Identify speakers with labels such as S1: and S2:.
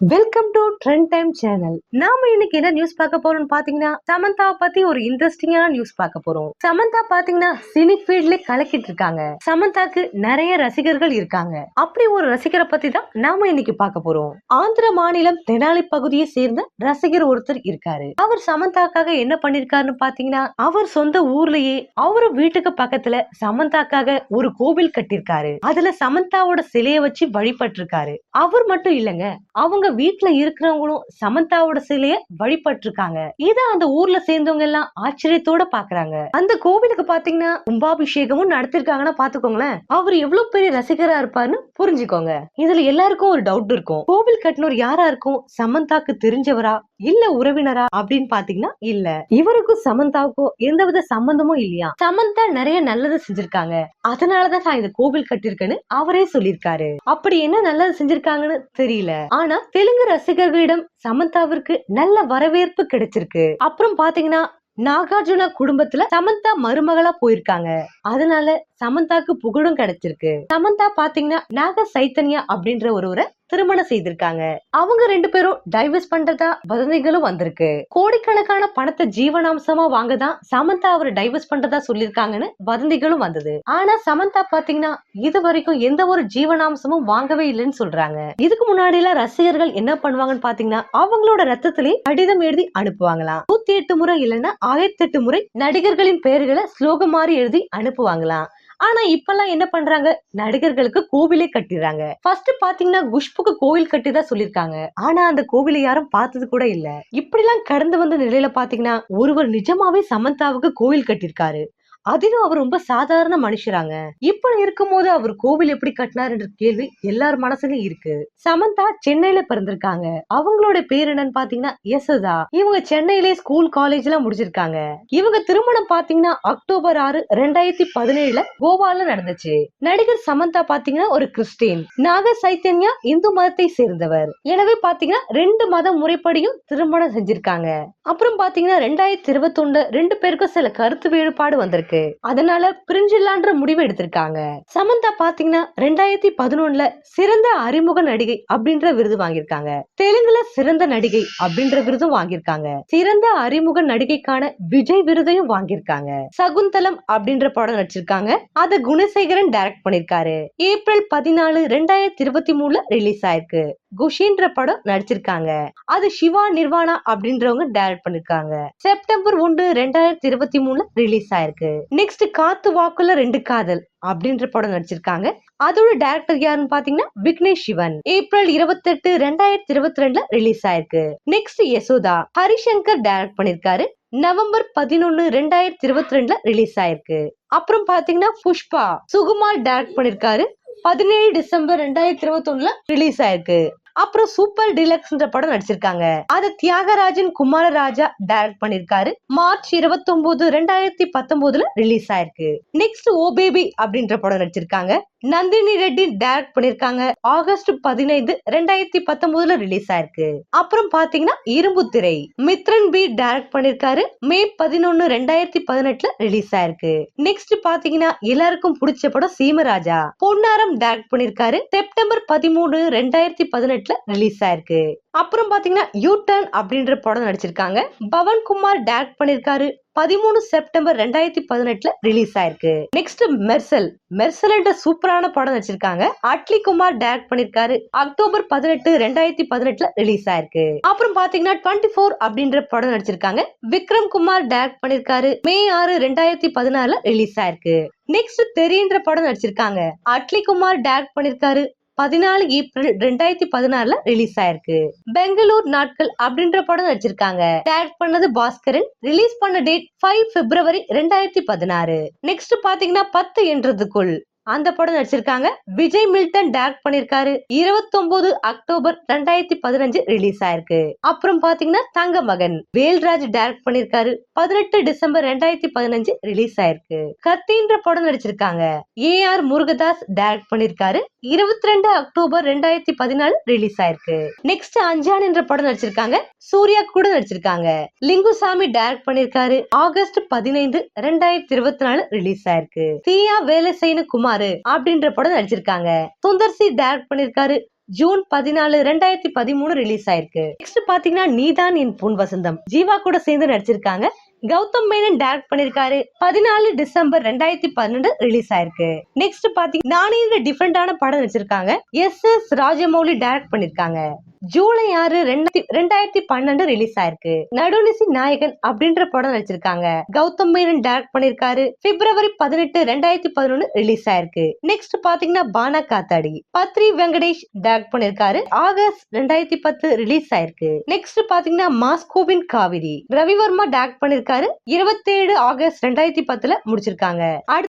S1: Welcome to trend time channel நாம இன்னைக்கு என்ன நியூஸ் பார்க்க போறோம்னு பாத்தீங்கன்னா சமந்தா பத்தி ஒரு இன்ட்ரெஸ்டிங்கான நியூஸ் பார்க்க போறோம். சமந்தா பாத்தீங்கன்னா சினி ஃபீல்ட்ல கலக்கிட்டு இருக்காங்க. சமந்தாக்கு நிறைய ரசிகர்கள் இருக்காங்க. அப்படி ஒரு ரசிகரை பத்தி தான் நாம இன்னைக்கு பார்க்க போறோம். ஆந்திர மாநிலம் தெனாலி பகுதியை சேர்ந்த ரசிகர் ஒருத்தர் இருக்காரு. அவர் சமந்தாக்காக என்ன பண்ணிருக்காருன்னு பாத்தீங்கன்னா அவர் சொந்த ஊர்லயே அவரு வீட்டுக்கு பக்கத்துல சமந்தாக்காக ஒரு கோவில் கட்டிருக்காரு. அதுல சமந்தாவோட சிலையை வச்சு வழிபட்டு இருக்காரு அவர் மட்டும் இல்லங்க அவங்க அவங்க வீட்டுல இருக்கிறவங்களும் சமந்தாவோட சிலைய வழிபட்டிருக்காங்க. இத அந்த ஊர்ல சேர்ந்தவங்க எல்லாம் ஆச்சரியத்தோட பாக்குறாங்க. அந்த கோவிலுக்கு பாத்தீங்கன்னா கும்பாபிஷேகமும் நடத்திருக்காங்கன்னா பாத்துக்கோங்களேன். அவர் எவ்வளவு பெரிய ரசிகரா இருப்பாருன்னு புரிஞ்சுக்கோங்க. இதுல எல்லாருக்கும் ஒரு டவுட் இருக்கும். கோவில் கட்டினோர் யாரா இருக்கும்? சமந்தாக்கு தெரிஞ்சவரா? இல்ல உறவினரா? அப்படின்னு பாத்தீங்கன்னா இல்ல. இவருக்கும் சமந்தாவுக்கும் எந்தவித சம்பந்தமும் இல்லையா? சமந்தா நிறைய நல்லது செஞ்சிருக்காங்க. அதனாலதான் நான் இந்த கோவில் கட்டிருக்கேன்னு அவரே சொல்லியிருக்காரு. அப்படி என்ன நல்லது செஞ்சிருக்காங்கன்னு தெரியல. ஆனா தெலுங்கு ரசிகர்களிடம் சமந்தாவிற்கு நல்ல வரவேற்பு கிடைச்சிருக்கு. அப்புறம் பாத்தீங்கன்னா நாகார்ஜுனா குடும்பத்துல சமந்தா மருமகளா போயிருக்காங்க. அதனால சமந்தாக்கு புகழும் கிடைச்சிருக்கு. சமந்தா பாத்தீங்கன்னா நாக சைத்தன்யா அப்படின்ற ஒருவரை திருமணம் செய்திருக்காங்க. அவங்க ரெண்டு பேரும் டைவர்ஸ் பண்றதா வதந்திகளும் வந்திருக்கு. கோடிக்கணக்கான பணத்தை ஜீவனாம்சமா வாங்கதான் சமந்தா அவர் டைவர்ஸ் பண்றதா சொல்லிருக்காங்கன்னு வதந்திகளும் வந்தது. ஆனா சமந்தா பாத்தீங்கன்னா இது வரைக்கும் எந்த ஒரு ஜீவனாம்சமும் வாங்கவே இல்லைன்னு சொல்றாங்க. இதுக்கு முன்னாடி எல்லாம் ரசிகர்கள் என்ன பண்ணுவாங்கன்னு பாத்தீங்கன்னா அவங்களோட ரத்தத்திலே கடிதம் எழுதி அனுப்புவாங்களாம். நூத்தி எட்டு முறை இல்லைன்னா ஆயிரத்தி எட்டு முறை நடிகர்களின் பெயர்களை ஸ்லோகம் மாதிரி எழுதி அனுப்புவாங்களாம். ஆனா இப்பெல்லாம் என்ன பண்றாங்க? நடிகர்களுக்கு கோவிலே கட்டிடுறாங்க. ஃபர்ஸ்ட் பாத்தீங்கன்னா குஷ்புக்கு கோவில் கட்டிதான் சொல்லிருக்காங்க ஆனா அந்த கோவிலை யாரும் பார்த்தது கூட இல்ல. இப்படி எல்லாம் கடந்து வந்த நிலையில பாத்தீங்கன்னா ஒருவர் நிஜமாவே சமந்தாவுக்கு கோவில் கட்டிருக்காரு அதிலும் அவர் ரொம்ப சாதாரண மனுஷராங்க. இப்ப இருக்கும்போது அவர் கோவில் எப்படி கட்டினார் என்ற கேள்வி எல்லார் மனசுலயும் இருக்கு. சமந்தா சென்னையில பிறந்திருக்காங்க. அவங்களோட பேர் என்னன்னு பாத்தீங்கன்னா யசோதா. இவங்க சென்னையிலே ஸ்கூல் காலேஜ் எல்லாம் முடிச்சிருக்காங்க. இவங்க திருமணம் பாத்தீங்கன்னா அக்டோபர் ஆறு ரெண்டாயிரத்தி பதினேழுல கோவால நடந்துச்சு. நடிகர் சமந்தா பாத்தீங்கன்னா ஒரு கிறிஸ்டின். நாக சைத்தன்யா இந்து மதத்தை சேர்ந்தவர். எனவே பாத்தீங்கன்னா ரெண்டு மத முறைப்படியும் திருமணம் செஞ்சிருக்காங்க. அப்புறம் பாத்தீங்கன்னா ரெண்டாயிரத்தி இருபத்தி ஒண்ணு ரெண்டு பேருக்கும் சில கருத்து வேறுபாடு வந்திருக்கு. இருக்கு. அதனால பிரிஞ்சிடலான்ற முடிவு எடுத்திருக்காங்க. சமந்தா பாத்தீங்கன்னா ரெண்டாயிரத்தி பதினொன்னுல சிறந்த அறிமுக நடிகை அப்படின்ற விருது வாங்கியிருக்காங்க. தெலுங்குல சிறந்த நடிகை அப்படின்ற விருதும் வாங்கியிருக்காங்க. சிறந்த அறிமுக நடிகைக்கான விஜய் விருதையும் வாங்கியிருக்காங்க. சகுந்தலம் அப்படின்ற படம் நடிச்சிருக்காங்க. அத குணசேகரன் டைரக்ட் பண்ணிருக்காரு ஏப்ரல் பதினாலு ரெண்டாயிரத்தி இருபத்தி மூணுல ரிலீஸ் ஆயிருக்கு. குஷின்ற படம் நடிச்சிருக்காங்க. அது சிவா நிர்வாணா அப்படின்றவங்க டைரக்ட் பண்ணிருக்காங்க. செப்டம்பர் ஒன்று ரெண்டாயிரத்தி இருபத்தி மூணுல ரிலீஸ் ஆயிருக்கு. நெக்ஸ்ட் காத்து வாக்குல ரெண்டு காதல் அப்படின்ற படம் நடிச்சிருக்காங்க. அதோட டைரக்டர் யாருன்னு பாத்தீங்கன்னா விக்னேஷ் சிவன். ஏப்ரல் இருபத்தி எட்டு ரெண்டாயிரத்தி இருபத்தி ரெண்டுல ரிலீஸ் ஆயிருக்கு. நெக்ஸ்ட் யசோதா ஹரிசங்கர் டைரக்ட் பண்ணிருக்காரு. நவம்பர் பதினொன்னு ரெண்டாயிரத்தி இருபத்தி ரெண்டுல ரிலீஸ் ஆயிருக்கு. அப்புறம் பாத்தீங்கன்னா புஷ்பா சுகுமார் டைரக்ட் பண்ணிருக்காரு. பதினேழு டிசம்பர் ரெண்டாயிரத்தி இருபத்தி ஒண்ணுல ரிலீஸ் ஆயிருக்கு. அப்புறம் சூப்பர் டிலக்ஸ்ன்ற படம் நடிச்சிருக்காங்க. அத தியாகராஜன் குமாரராஜா டைரக்ட் பண்ணிருக்காரு. மார்ச் இருபத்தி ஒன்பது ரெண்டாயிரத்தி பத்தொன்பதுல ரிலீஸ் ஆயிருக்கு. நெக்ஸ்ட் ஓ பேபி அப்படின்ற படம் நடிச்சிருக்காங்க. நந்தினி ரெட்டி டைரக்ட் பண்ணிருக்காங்க. ஆகஸ்ட் பதினைந்து ரெண்டாயிரத்தி பத்தொன்பதுல ரிலீஸ் ஆயிருக்கு. அப்புறம் பாத்தீங்கன்னா இரும்பு திரை. மித்ரன் பி டைரக்ட் பண்ணிருக்காரு. மே பதினொன்னு ரெண்டாயிரத்தி பதினெட்டுல ரிலீஸ் ஆயிருக்கு. நெக்ஸ்ட் பாத்தீங்கன்னா எல்லாருக்கும் பிடிச்ச படம் சீமராஜா. பொன்னாரம் டைரக்ட் பண்ணிருக்காரு. செப்டம்பர் பதிமூணு ரெண்டாயிரத்தி பதினெட்டுல ரிலீஸ் ஆயிருக்கு. அப்புறம் பாத்தீங்கன்னா யூ டர்ன் அப்படின்ற படம் நடிச்சிருக்காங்க. பவன்குமார் டைரக்ட் பண்ணிருக்காரு. பதிமூணு செப்டம்பர் ரெண்டாயிரத்தி பதினெட்டுல ரிலீஸ் ஆயிருக்கு. நெக்ஸ்ட் மெர்சல் மெர்சல் சூப்பரான படம் நடிச்சிருக்காங்க. அட்லி குமார் டைரக்ட் பண்ணிருக்காரு. அக்டோபர் பதினெட்டு ரெண்டாயிரத்தி பதினெட்டுல ரிலீஸ் ஆயிருக்கு. அப்புறம் பாத்தீங்கன்னா டுவெண்ட்டி ஃபோர் அப்படின்ற படம் நடிச்சிருக்காங்க. விக்ரம் குமார் டைரக்ட் பண்ணிருக்காரு. மே ஆறு ரெண்டாயிரத்தி பதினாறுல ரிலீஸ் ஆயிருக்கு. நெக்ஸ்ட் தெரின்ற படம் நடிச்சிருக்காங்க. அட்லி குமார் டைரக்ட் பண்ணிருக்காரு. பதினாலு ஏப்ரல் ரெண்டாயிரத்தி பதினாறுல ரிலீஸ் ஆயிருக்கு. பெங்களூர் நாட்கள் அப்படின்ற படம் நடிச்சிருக்காங்க. டேரக்ட் பண்ணது பாஸ்கரன் ரிலீஸ் பண்ண டேட் ஃபைவ் பிப்ரவரி ரெண்டாயிரத்தி பதினாறு. நெக்ஸ்ட் பாத்தீங்கன்னா பத்து என்றதுக்குள் அந்த படம் நடிச்சிருக்காங்க. விஜய் மில்டன் டேரக்ட் பண்ணிருக்காரு. இருபத்தொன்பது அக்டோபர் ரெண்டாயிரத்தி பதினஞ்சு ரிலீஸ் ஆயிருக்கு. அப்புறம் பாத்தீங்கன்னா தங்க மகன் வேல்ராஜ் டேரக்ட் பண்ணிருக்காரு. பதினெட்டு டிசம்பர் ரெண்டாயிரத்தி பதினஞ்சு ரிலீஸ் ஆயிருக்கு. கத்தின்ற படம் நடிச்சிருக்காங்க. ஏ ஆர் முருகதாஸ் டைரக்ட் பண்ணிருக்காரு. இருபத்தி ரெண்டு அக்டோபர் ரெண்டாயிரத்தி பதினாலு ரிலீஸ் ஆயிருக்கு. நெக்ஸ்ட் அஞ்சான் என்ற படம் நடிச்சிருக்காங்க. சூர்யா கூட நடிச்சிருக்காங்க. லிங்குசாமி டைரக்ட் பண்ணிருக்காரு. ஆகஸ்ட் பதினைந்து ரெண்டாயிரத்தி இருபத்தி நாலு ரிலீஸ் ஆயிருக்கு. தீயா வேலை செய்யணும் குமார் அப்படின்ற படம் நடிச்சிருக்காங்க. சுந்தர் சி டைரக்ட் பண்ணிருக்காரு. ஜூன் பதினாலு ரெண்டாயிரத்தி பதிமூணு ரிலீஸ் ஆயிருக்கு. நெக்ஸ்ட் பாத்தீங்கன்னா நீதான் என் பொன் வசந்தம். ஜீவா கூட சேர்ந்து நடிச்சிருக்காங்க. கௌதம் மேனன் டைரக்ட் பண்ணிருக்காரு. பதினாலு டிசம்பர் ரெண்டாயிரத்தி பன்னெண்டு ரிலீஸ் ஆயிருக்கு. நெக்ஸ்ட் பாத்தீங்கன்னா நானே இந்த டிஃப்ரெண்டான படம் வச்சிருக்காங்க எஸ் எஸ் ராஜமௌலி டைரக்ட் பண்ணிருக்காங்க. ஜூலை ஆறு ரெண்டாயிரத்தி பன்னெண்டு ரிலீஸ் ஆயிருக்கு. நடுநிசி நாயகன் அப்படின்ற படம் நடிச்சிருக்காங்க. கௌதம் மேனன் டைரக்ட் பண்ணிருக்காரு. பிப்ரவரி பதினெட்டு ரெண்டாயிரத்தி பதினொன்னு ரிலீஸ் ஆயிருக்கு. நெக்ஸ்ட் பாத்தீங்கன்னா பானா காத்தாடி. பத்ரி வெங்கடேஷ் டைரக்ட் பண்ணிருக்காரு. ஆகஸ்ட் ரெண்டாயிரத்தி பத்து ரிலீஸ் ஆயிருக்கு. நெக்ஸ்ட் பாத்தீங்கன்னா மாஸ்கோவின் காவிரி. ரவிவர்மா டைரக்ட் பண்ணிருக்காரு. இருபத்தேழு ஆகஸ்ட் ரெண்டாயிரத்தி பத்துல முடிச்சிருக்காங்க. அடுத்து